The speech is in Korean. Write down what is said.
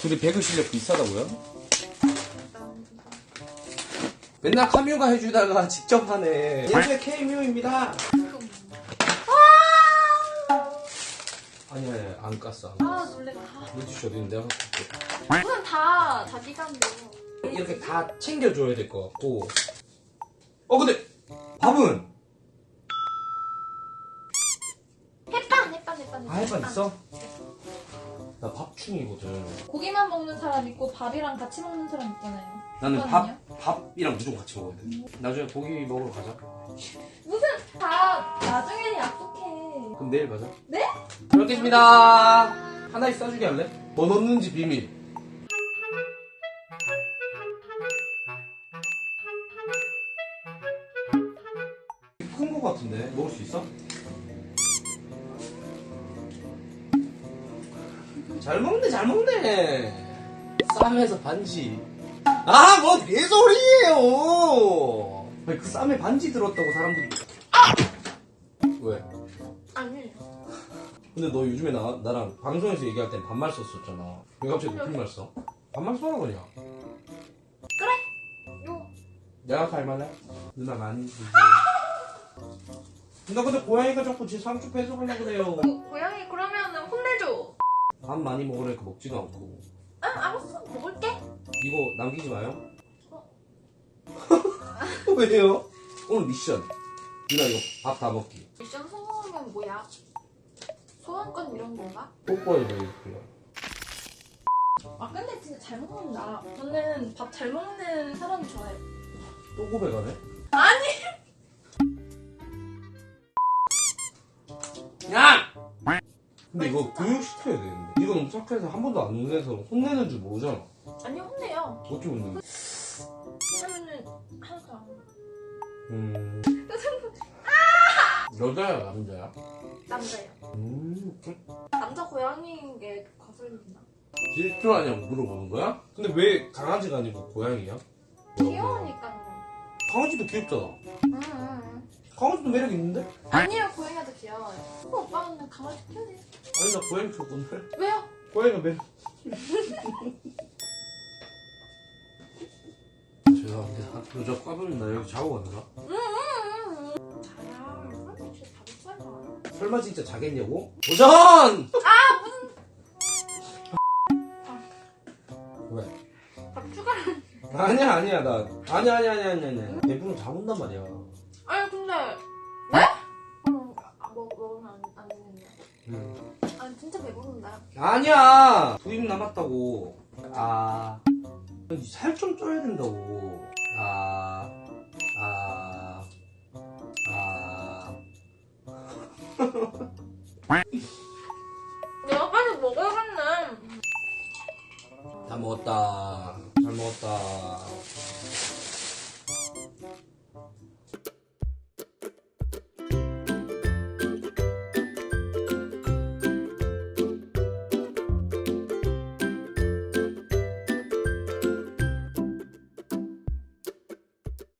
둘이 배그 실력 비슷하다고요? 맨날 카뮤가 해주다가 직접 하네. 예수의 K뮤입니다. 아니, 아니, 안 깠어. 안 깠어. 아 놀래라. 물티슈 어디? 내가 갖고 올게. 우선 다 자기가 한 거. 이렇게 다 챙겨줘야 될 것 같고. 어, 근데 밥은? 햇반 햇반 햇반. 아, 햇반 있어? 나 밥충이거든. 고기만 먹는 사람 있고 밥이랑 같이 먹는 사람 있잖아요. 나는 그거는요? 밥, 밥이랑 무조건 같이 먹어야 돼. 나중에 고기 먹으러 가자. 무슨 다 나중에 약속해. 그럼 내일 가자. 네? 잘 먹겠습니다. 하나씩 싸주게 할래? 뭐 넣는지 비밀. 큰 거 같은데 먹을 수 있어? 잘 먹네 잘 먹네 쌈에서 반지 아뭐 개소리예요 아니, 그 쌈에 반지 들었다고 사람들이 왜? 아니에요. 근데 너 요즘에 나, 나랑 방송에서 얘기할 땐 반말 썼었잖아. 왜 갑자기 높임말 써? 반말 써라 그냥. 요. 내가 갈만해? 누나 많이 주고. 나 근데 고양이가 자꾸 제 상추 뺏어가려고 그래요. 고, 고양이 그러면은. 밥 많이 먹으라니까 먹지도 않고. 응 알았어 먹을게. 이거 남기지 마요. 왜요? 오늘 미션. 누나 이거 밥 다 먹기. 미션 성공하면 뭐야? 소원권 이런 건가? 뽀뽀해줘 이거. 아 근데 진짜 잘 먹는다. 저는 밥 잘 먹는 사람이 좋아해요. 또 고백하네? 아니. 야! 근데 이거 교육시켜야 되는데. 이거 너무 착해서 한 번도 안 혼내서 혼내는 줄 모르잖아. 아니 혼내요. 어떻게 혼내? 하면은 항상 음. 여자야 남자야? 남자예요. 음. 남자 고양이인 게 거슬린다. 질투하냐고 물어보는 거야? 근데 왜 강아지가 아니고 고양이야? 귀여우니까요. 강아지도 귀엽잖아. 응, 응. 강아지도 매력 있는데? 아니에요 고양이가 더 귀여워요. 어, 오빠는 강아지 키우네. 아니 나 고양이 키울 건데. 왜요? 고양이가 매력. 죄송합니다. 여자 까불면 나 여기 자고 간다. 자야. 설마 진짜 잘했어요. 설마 진짜 자겠냐고? 도전! 왜? 밥 추가를. 아니야 아니야 나 아니야 아니야 아니야 아니야 아니야 대부분 자본단 말이야 아니 근데 네? 어, 아, 먹 먹으면 안, 안 되는데. 응. 아니 진짜 배부른다. 아니야 두입 남았다고 아 살 좀 쪄야 된다고 아 아, 아. 내가 빨리 먹어야겠네. 다 먹었다 잘 먹었다